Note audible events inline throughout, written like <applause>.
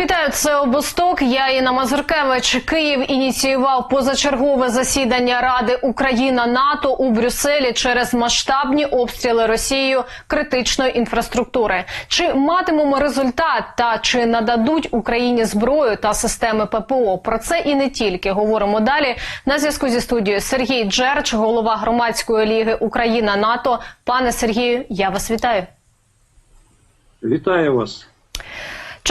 Вітаю, це обосток. Я Інна Мазуркевич. Київ ініціював позачергове засідання Ради Україна НАТО у Брюсселі через масштабні обстріли Росією критичної інфраструктури. Чи матимемо результат та чи нададуть Україні зброю та системи ППО? Про це і не тільки говоримо далі. На зв'язку зі студією Сергій Джерч, голова громадської ліги Україна НАТО. Пане Сергію, я вас вітаю. Вітаю вас.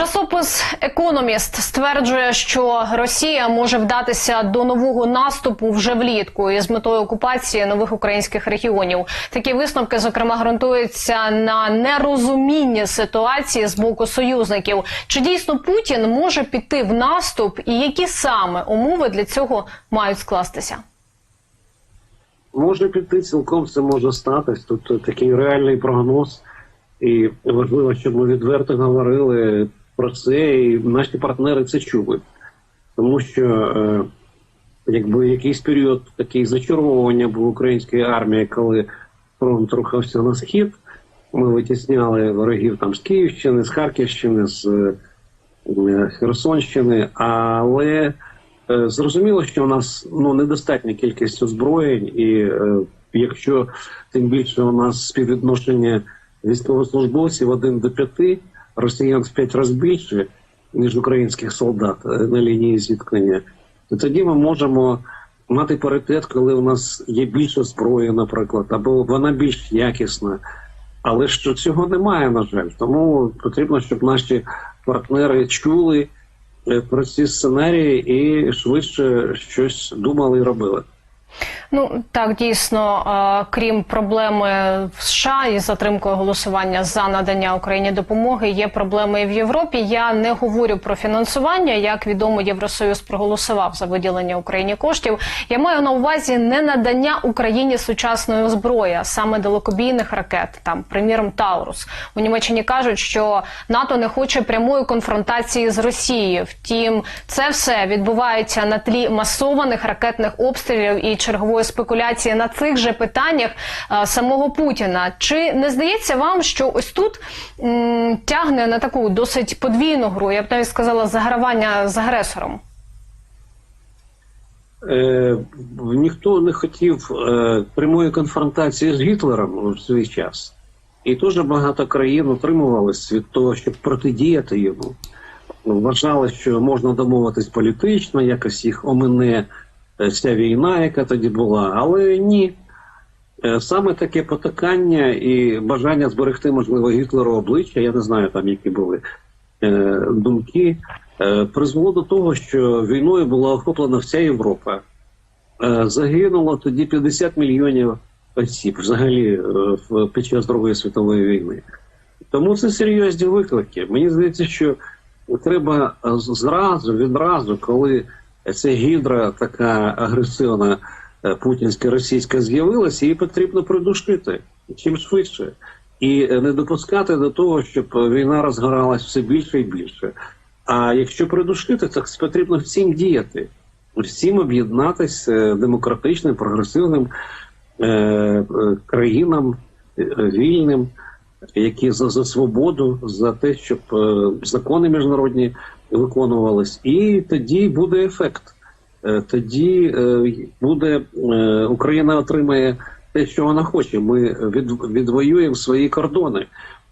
Часопис Економіст стверджує, що Росія може вдатися до нового наступу вже влітку із метою окупації нових українських регіонів. Такі висновки, зокрема, ґрунтуються на нерозумінні ситуації з боку союзників. Чи дійсно Путін може піти в наступ, і які саме умови для цього мають скластися? Може піти цілком це може статись. Тут такий реальний прогноз, і важливо, щоб ми відверто говорили про це, і наші партнери це чули. Тому що е, якби якийсь період такий зачаровування був української армії, коли фронт рухався на схід, ми витісняли ворогів там з Київщини, з Харківщини, з е, Херсонщини, але Е, Зрозуміло, що у нас ну недостатня кількість озброєнь, і е, якщо тим більше у нас співвідношення військовослужбовців один до п'яти, росіян в п'ять разів більше, ніж українських солдат е, на лінії зіткнення, то тоді ми можемо мати паритет, коли у нас є більше зброї, наприклад, або вона більш якісна. Але що цього немає, на жаль, тому потрібно, щоб наші партнери чули е, про ці сценарії і швидше щось думали і робили. Ну так дійсно, крім проблеми в США із затримкою голосування за надання Україні допомоги, є проблеми і в Європі. Я не говорю про фінансування. Як відомо, Євросоюз проголосував за виділення Україні коштів. Я маю на увазі не надання Україні сучасної зброї, а саме далекобійних ракет, там приміром Таурус. У Німеччині кажуть, що НАТО не хоче прямої конфронтації з Росією. Втім, це все відбувається на тлі масованих ракетних обстрілів і чергової спекуляції на цих же питаннях е, самого Путіна. Чи не здається вам, що ось тут м, тягне на таку досить подвійну гру? Я б навіть сказала загравання з агресором? Е, ніхто не хотів е, прямої конфронтації з Гітлером в свій час, і дуже багато країн утримувалися від того, щоб протидіяти йому. Вважали, що можна домовитись політично, якось їх омине ця війна, яка тоді була, але ні. Е, Саме таке потакання і бажання зберегти, можливо, Гітлеру обличчя, я не знаю там, які були е, думки, е, призвело до того, що війною була охоплена вся Європа. Е, Загинуло тоді 50 мільйонів осіб взагалі е, під час Другої світової війни. Тому це серйозні виклики. Мені здається, що треба е, зразу, відразу, коли ця гідра така агресивна е, путінська російська з'явилася, її потрібно придушити чим швидше. І не допускати до того, щоб війна розгоралась все більше і більше. А якщо придушити, то потрібно всім діяти, всім об'єднатися е, демократичним, прогресивним е, е, країнам вільним, які за, за свободу, за те, щоб е, закони міжнародні виконувались, і тоді буде ефект. Е, тоді е, буде Україна отримає те, що вона хоче. Ми від, відвоюємо свої кордони.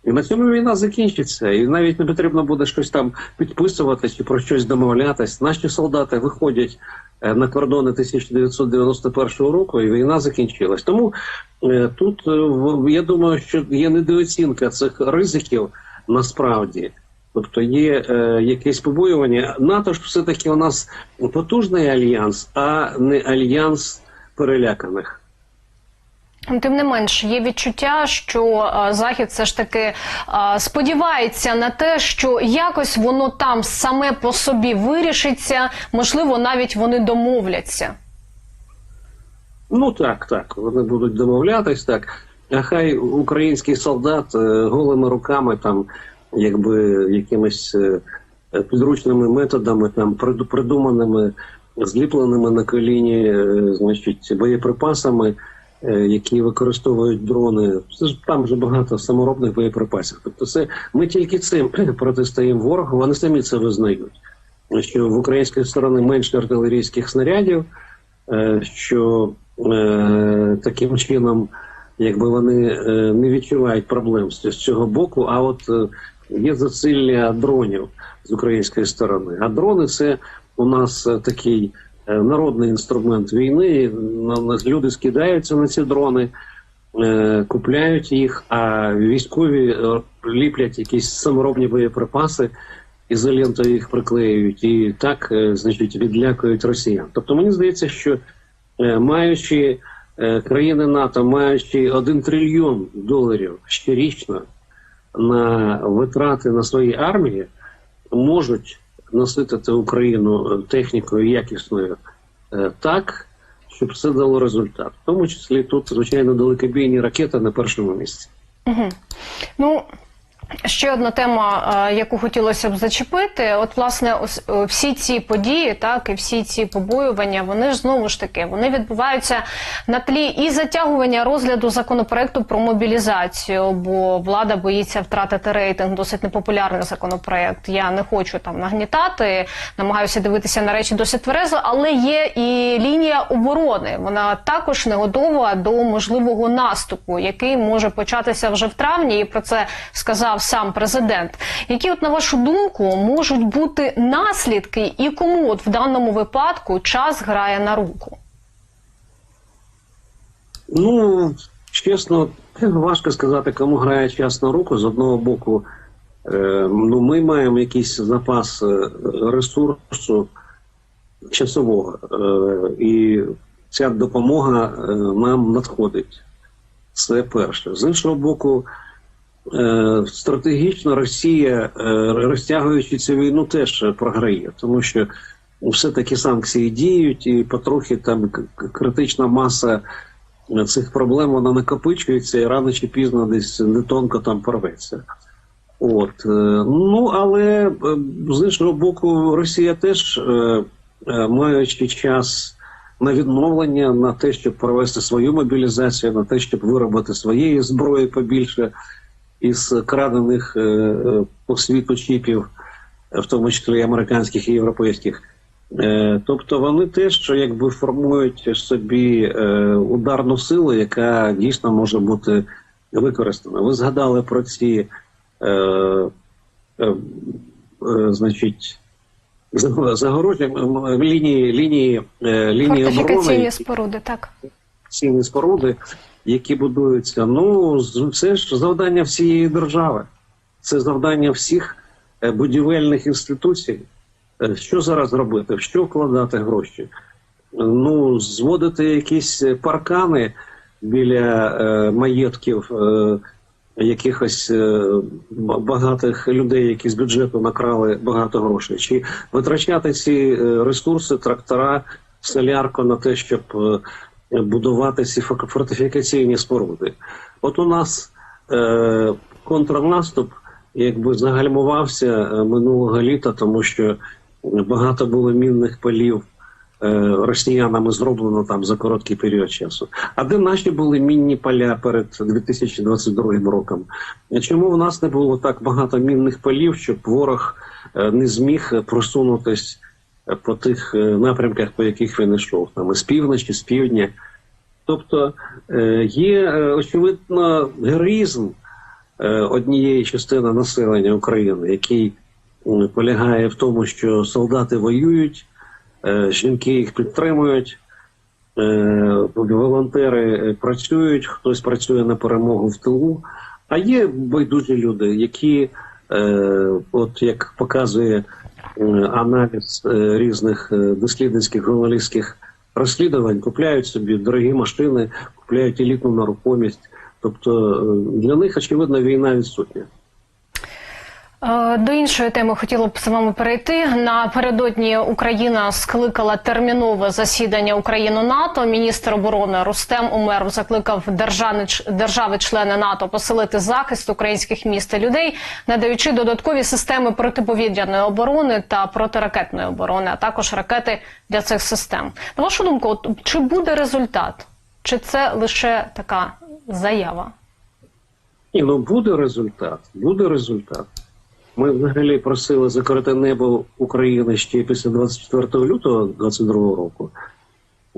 І на цьому війна закінчиться, і навіть не потрібно буде щось там підписувати чи про щось домовлятись. Наші солдати виходять е, на кордони 1991 року, і війна закінчилась. Тому е, тут е, я думаю, що є недооцінка цих ризиків насправді. Тобто є е, якесь побоювання. НАТО ж все-таки у нас потужний альянс, а не альянс переляканих. Тим не менш, є відчуття, що е, захід все ж таки е, сподівається на те, що якось воно там саме по собі вирішиться. Можливо, навіть вони домовляться. Ну так, так. Вони будуть домовлятись так. А хай український солдат е, голими руками, там, якби якимись підручними методами, там приду- придуманими, зліпленими на коліні, значить, боєприпасами, які використовують дрони. Це ж там вже багато саморобних боєприпасів. Тобто, це ми тільки цим <clears throat> протистоїмо ворогу. Вони самі це визнають. Що в української сторони менше артилерійських снарядів, е, що е, таким чином, якби вони е, не відчувають проблем з, цього боку. А от е, є засилля дронів з української сторони. А дрони це у нас е, такий е, народний інструмент війни. Люди скидаються на ці дрони, е, купляють їх, а військові е, ліплять якісь саморобні боєприпаси. Ізолентою їх приклеюють і так, е, значить, відлякують росіян. Тобто мені здається, що е, маючи е, країни НАТО, маючи 1 трильйон доларів щорічно на витрати на свої армії, можуть наситити Україну е, технікою якісною е, так, щоб це дало результат. В тому числі тут, звичайно, далекобійні ракети на першому місці. Ну ще одна тема, е, яку хотілося б зачепити. От, власне, ось, е, всі ці події, так і всі ці побоювання, вони ж знову ж таки вони відбуваються на тлі і затягування розгляду законопроекту про мобілізацію, бо влада боїться втратити рейтинг. Досить непопулярний законопроект. Я не хочу там нагнітати, намагаюся дивитися на речі досить тверезо, але є і лінія оборони. Вона також не готова до можливого наступу, який може початися вже в травні. І про це сказав сам президент. Які, от на вашу думку, можуть бути наслідки, і кому от в даному випадку час грає на руку? Ну, чесно, важко сказати, кому грає час на руку. З одного боку, е, ну, ми маємо якийсь запас е, ресурсу часового, е, і ця допомога нам надходить. Це перше. З іншого боку, стратегічно Росія, е, розтягуючи цю війну, теж програє, тому що все-таки санкції діють, і потрохи там критична маса цих проблем вона накопичується і рано чи пізно десь не тонко там порветься. От е, ну але е, з іншого боку, Росія теж, е, е, маючи час на відновлення, на те, щоб провести свою мобілізацію, на те, щоб виробити своєї зброї побільше із крадених е, е, по світу чіпів, в тому числі і американських і європейських. Е, Тобто вони теж якби формують собі ударну силу, яка дійсно може бути використана. Ви згадали про ці е, е, значить, за- загорожі м, м, лінії, лінії, лінії Фортифікаційні оборони споруди, так. ціни споруди, які будуються. Ну це ж завдання всієї держави, це завдання всіх е, будівельних інституцій. Е, Що зараз робити? В що вкладати гроші? Ну, зводити якісь паркани біля е, маєтків е, якихось е, багатих людей, які з бюджету накрали багато грошей, чи витрачати ці е, ресурси, трактора, солярку на те, щоб е, будувати ці фортифікаційні споруди. От у нас е, контрнаступ якби загальмувався е, минулого літа, тому що багато було мінних полів е, росіянами зроблено там за короткий період часу. А де наші були мінні поля перед 2022 роком? Чому в нас не було так багато мінних полів, щоб ворог е, не зміг просунутись е, по тих е, напрямках, по яких він йшов, там із півночі, з півдня? Тобто е, є е, очевидно героїзм однієї частини населення України, який полягає в тому, що солдати воюють, жінки їх підтримують, волонтери працюють, хтось працює на перемогу в тилу. А є байдужі люди, які, от як показує аналіз е, різних е, дослідницьких журналістських розслідувань, купляють собі дорогі машини, купляють елітну нерухомість. Тобто е, для них очевидно війна відсутня. Е, До іншої теми хотіла б з вами перейти. Напередодні Україна скликала термінове засідання Україну НАТО. Міністр оборони Рустем Умеров закликав держави, держави-члени НАТО посилити захист українських міст і людей, надаючи додаткові системи протиповітряної оборони та протиракетної оборони, а також ракети для цих систем. На вашу думку, чи буде результат? Чи це лише така заява? Ні, ну буде результат. Буде результат. Ми взагалі просили закрити небо України ще після 24 лютого 2022 року.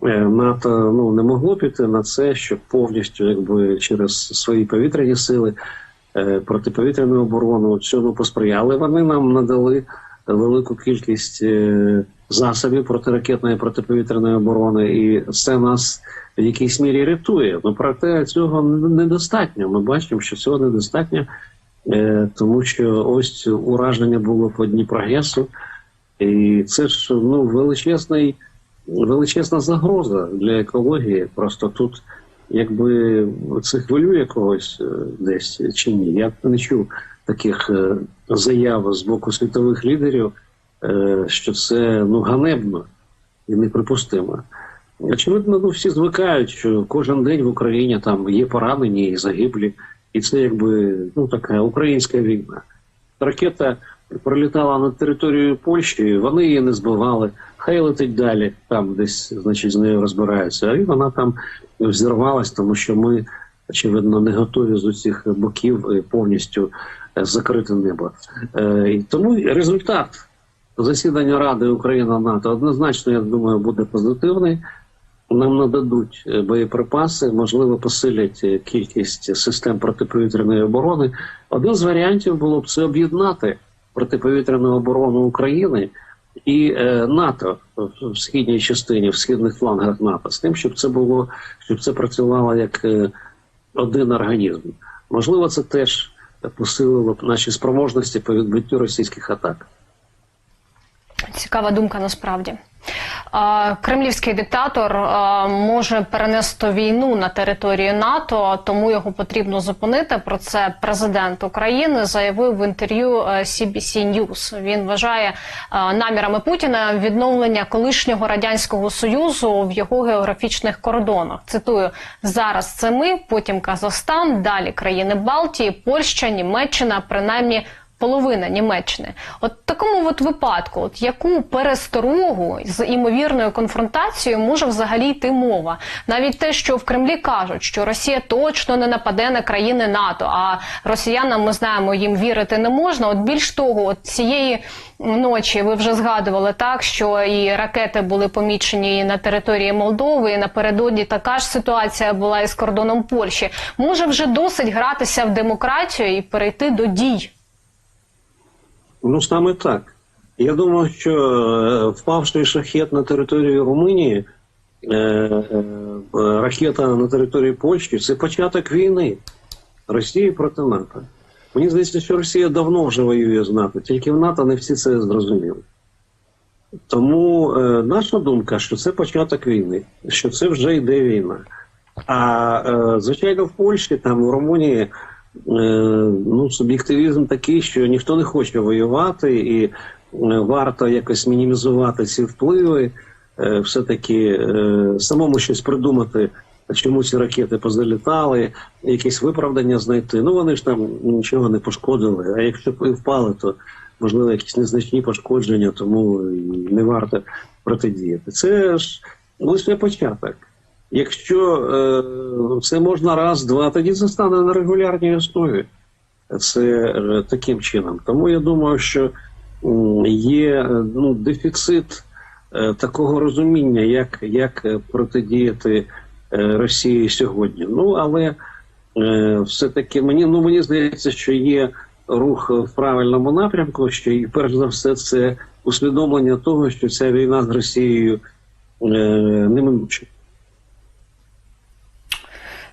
Е, НАТО ну, не могло піти на це, щоб повністю якби через свої повітряні сили е, протиповітряну оборону цьому посприяли. Вони нам надали велику кількість е, засобів протиракетної протиповітряної оборони, і це нас в якійсь мірі рятує. Ну проте цього недостатньо. Ми бачимо, що цього недостатньо, тому що ось ураження було по Дніпрогесу, і це ж ну величезний величезна загроза для екології. Просто тут, якби це хвилює когось е, десь чи ні. Я не чув таких е, заяв з боку світових лідерів, е, що це ну ганебно і неприпустимо. Очевидно, ну всі звикають, що кожен день в Україні там є поранені і загиблі, і це якби ну така українська війна. Ракета пролітала над територією Польщі, вони її не збивали. Хай летить далі, там десь, значить, з нею розбираються. І вона там взірвалась, тому що ми, очевидно, не готові з усіх боків е, повністю е, закрити небо. Е, І тому результат засідання Ради Україна НАТО однозначно, я думаю, буде позитивний. Нам нададуть е, боєприпаси, можливо, посилять е, кількість систем протиповітряної оборони. Один з варіантів було б це об'єднати протиповітряну оборону України і е, НАТО в східній частині, в східних флангах НАТО, з тим, щоб це було, щоб це працювало як один організм. Можливо, це теж посилило б наші спроможності по відбиттю російських атак. Цікава думка насправді. Кремлівський диктатор може перенести війну на територію НАТО, тому його потрібно зупинити. Про це президент України заявив в інтерв'ю е, CBC News. Він вважає намірами Путіна відновлення колишнього радянського союзу в його географічних кордонах. Цитую зараз це ми, потім Казахстан, далі країни Балтії, Польща, Німеччина, принаймні половина Німеччини. От такому от випадку, от яку пересторогу з імовірною конфронтацією може взагалі йти мова? Навіть те, що в Кремлі кажуть, що Росія точно не нападе на країни НАТО, а росіянам ми знаємо, їм вірити не можна. От більш того, от цієї ночі ви вже згадували так, що і ракети були помічені на території Молдови. і Напередодні така ж ситуація була із кордоном Польщі. Може вже досить гратися в демократію і перейти до дій. Ну, саме так. Я думаю, що е, впавший шахет на території Румунії, е, е, ракета на території Польщі це початок війни Росії проти НАТО. Мені здається, що Росія давно вже воює з НАТО, тільки в НАТО не всі це зрозуміли. Тому е, наша думка, що це початок війни, що це вже йде війна. А е, звичайно, в Польщі, там в Румунії ну, суб'єктивізм такий, що ніхто не хоче воювати, і е, варто якось мінімізувати ці впливи, е, все-таки е, самому щось придумати, чому ці ракети позалітали, якісь виправдання знайти. Ну вони ж там нічого не пошкодили. А якщо впали, то можливо якісь незначні пошкодження, тому не варто протидіяти. Це ж лише початок. Якщо е, це можна раз, два, тоді це стане на регулярній основі. Це е, таким чином. Тому я думаю, що є е, ну, дефіцит е, такого розуміння, як, як протидіяти е, Росії сьогодні. Ну але е, все-таки мені ну мені здається, що є рух в правильному напрямку. Що і перш за все це усвідомлення того, що ця війна з Росією е, неминуча.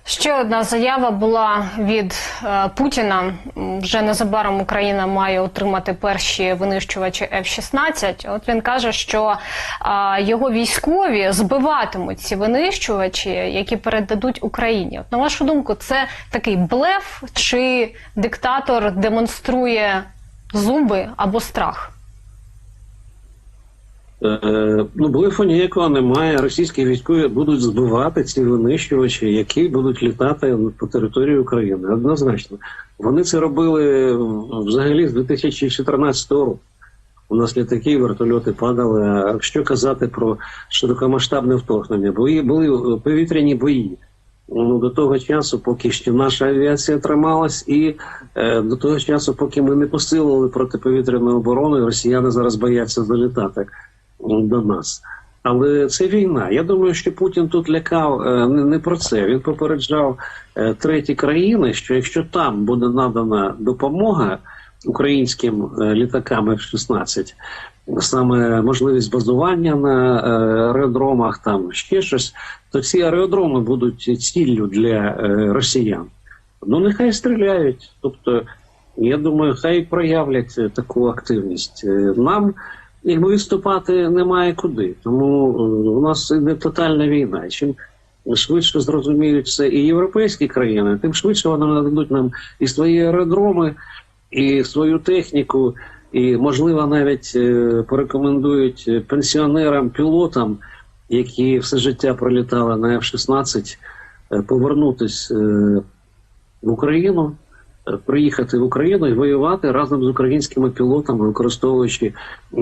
Ще одна заява була від е, Путіна. Вже незабаром Україна має отримати перші винищувачі F-16. От він каже, що е, його військові збиватимуть ці винищувачі, які передадуть Україні. От на вашу думку, це такий блеф, чи диктатор демонструє зуби або страх? Е, Ну, блефу ніякого немає. Російські військові будуть збивати ці винищувачі, які будуть літати по території України. Однозначно. Вони це робили взагалі з 2014 року. У нас літаки, вертольоти падали. А що казати про широкомасштабне вторгнення? Бої були е, повітряні бої. Ну, до того часу, поки ще наша авіація трималась, і е, до того часу, поки ми не посилили протиповітряну оборону, росіяни зараз бояться залітати м, до нас. Але це війна. Я думаю, що Путін тут лякав е, не, про це. Він попереджав е, треті країни, що якщо там буде надана допомога українським е, літакам F-16, саме можливість базування на аеродромах, там ще щось, то ці аеродроми будуть ціллю для росіян. Ну нехай стріляють. Тобто, я думаю, хай проявлять таку активність. Нам якби виступати немає куди. Тому е, у нас іде тотальна війна. Чим швидше зрозуміють це і європейські країни, тим швидше вони нададуть нам і свої аеродроми, і свою техніку, і, можливо, навіть е, порекомендують пенсіонерам, пілотам, які все життя пролітали на F-16, е, повернутись е, в Україну, приїхати в Україну і воювати разом з українськими пілотами, використовуючи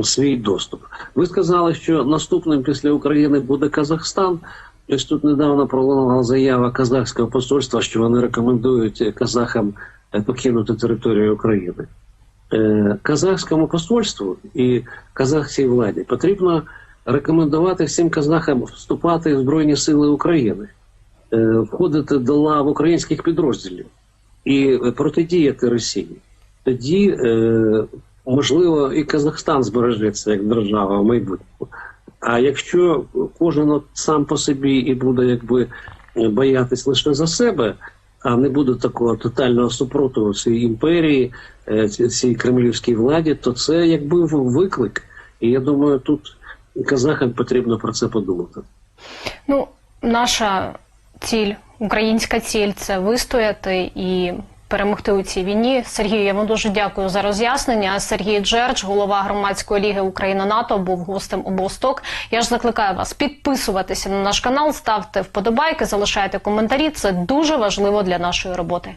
свій доступ. Ви сказали, що наступним після України буде Казахстан. Ось тут недавно пролунала заява казахського посольства, що вони рекомендують казахам е, покинути територію України. Е, Казахському посольству і казахській владі потрібно рекомендувати всім казахам вступати в Збройні Сили України, е, входити до лав українських підрозділів і протидіяти Росії. Тоді, е, можливо, і Казахстан збережеться як держава в майбутньому. А якщо кожен сам по собі і буде якби боятись лише за себе, а не буде такого тотального супротиву цій імперії, е, цій кремлівській владі, то це якби виклик. І я думаю, тут казахам потрібно про це подумати. Ну, наша ціль, українська ціль це вистояти і перемогти у цій війні. Сергію, я вам дуже дякую за роз'яснення. Сергій Джердж, голова громадської ліги Україна НАТО, був гостем обосток. Я ж закликаю вас підписуватися на наш канал, ставте вподобайки, залишайте коментарі. Це дуже важливо для нашої роботи.